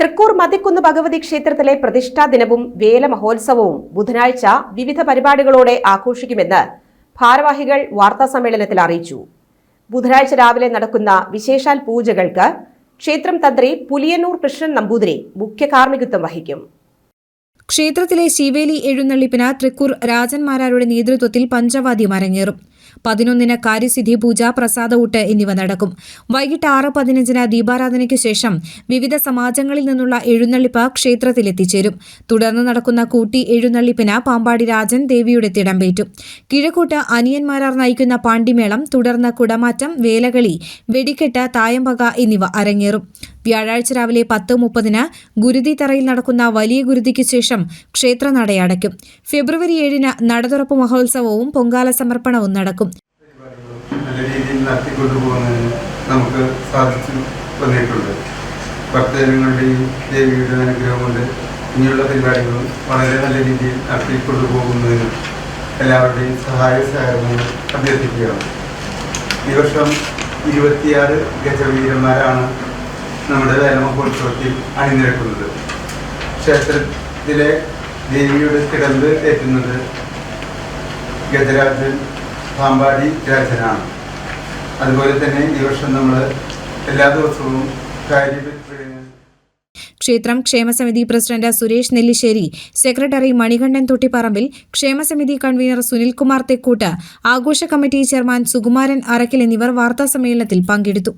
തൃക്കൂർ മതിക്കുന്ന് ഭഗവതി ക്ഷേത്രത്തിലെ പ്രതിഷ്ഠാ ദിനവും വേല മഹോത്സവവും ബുധനാഴ്ച വിവിധ പരിപാടികളോടെ ആഘോഷിക്കുമെന്ന് ഭാരവാഹികൾ വാർത്താ സമ്മേളനത്തിൽ അറിയിച്ചു. ബുധനാഴ്ച രാവിലെ നടക്കുന്ന വിശേഷാൽ പൂജകൾക്ക് ക്ഷേത്രം തന്ത്രി പുലിയന്നൂർ കൃഷ്ണൻ നമ്പൂതിരി മുഖ്യ കാർമ്മികത്വം വഹിക്കും. ക്ഷേത്രത്തിലെ ശിവേലി എഴുന്നള്ളിപ്പിന് തൃക്കൂർ രാജന്മാരാരുടെ നേതൃത്വത്തിൽ പഞ്ചവാദ്യം അരങ്ങേറും. പതിനൊന്നിന് കാര്യസിദ്ധി പൂജ പ്രസാദഊട്ട് എന്നിവ നടക്കും. വൈകിട്ട് ആറ് പതിനഞ്ചിന് ദീപാരാധനയ്ക്ക് ശേഷം വിവിധ സമാജങ്ങളിൽ നിന്നുള്ള എഴുന്നള്ളിപ്പ് ക്ഷേത്രത്തിലെത്തിച്ചേരും. തുടർന്ന് നടക്കുന്ന കൂട്ടി എഴുന്നള്ളിപ്പിന് പാമ്പാടി രാജൻ ദേവിയുടെ തിടമ്പേറ്റും കിഴക്കോട്ട് അനിയന്മാരാർ നയിക്കുന്ന പാണ്ടിമേളം തുടർന്ന് കുടമാറ്റം വേലകളി വെടിക്കെട്ട് തായമ്പക എന്നിവ അരങ്ങേറും. വ്യാഴാഴ്ച രാവിലെ പത്ത് മുപ്പതിന് ഗുരുതി തറയിൽ നടക്കുന്ന വലിയ ഗുരുതിക്ക് ശേഷം ക്ഷേത്രനടയടയ്ക്കും ഫെബ്രുവരി ഏഴിന് നടതുറപ്പ് മഹോത്സവവും പൊങ്കാല സമർപ്പണവും നടക്കും. നമുക്ക് സാധിച്ചു ഇനിയുള്ള വളരെ നല്ല രീതിയിൽ എല്ലാവരുടെയും സഹായ സഹകരണങ്ങൾ അഭ്യർത്ഥിക്കുകയാണ്. ഈ വർഷം ഇരുപത്തിയാറ് ഗജവീരന്മാരാണ് നമ്മുടെ വേലമഹോത്സവത്തിൽ അണിനിരക്കുന്നത്. ക്ഷേത്രത്തിലെ ദേവിയുടെ കിടമ്പ് ഏറ്റുന്നത് ഗജരാജൻ പാമ്പാടി രാജനാണ്. അതുപോലെ തന്നെ ഈ വർഷം നമ്മൾ എല്ലാ ദിവസവും ക്ഷേത്രം ക്ഷേമസമിതി പ്രസിഡന്റ് സുരേഷ് നെല്ലിശ്ശേരി സെക്രട്ടറി മണികണ്ഠൻ തൊട്ടിപ്പറമ്പിൽ ക്ഷേമസമിതി കൺവീനർ സുനിൽകുമാർ തെക്കൂട്ട് ആഘോഷ കമ്മിറ്റി ചെയർമാൻ സുകുമാരൻ അറക്കൽ എന്നിവർ വാർത്താസമ്മേളനത്തിൽ പങ്കെടുത്തു.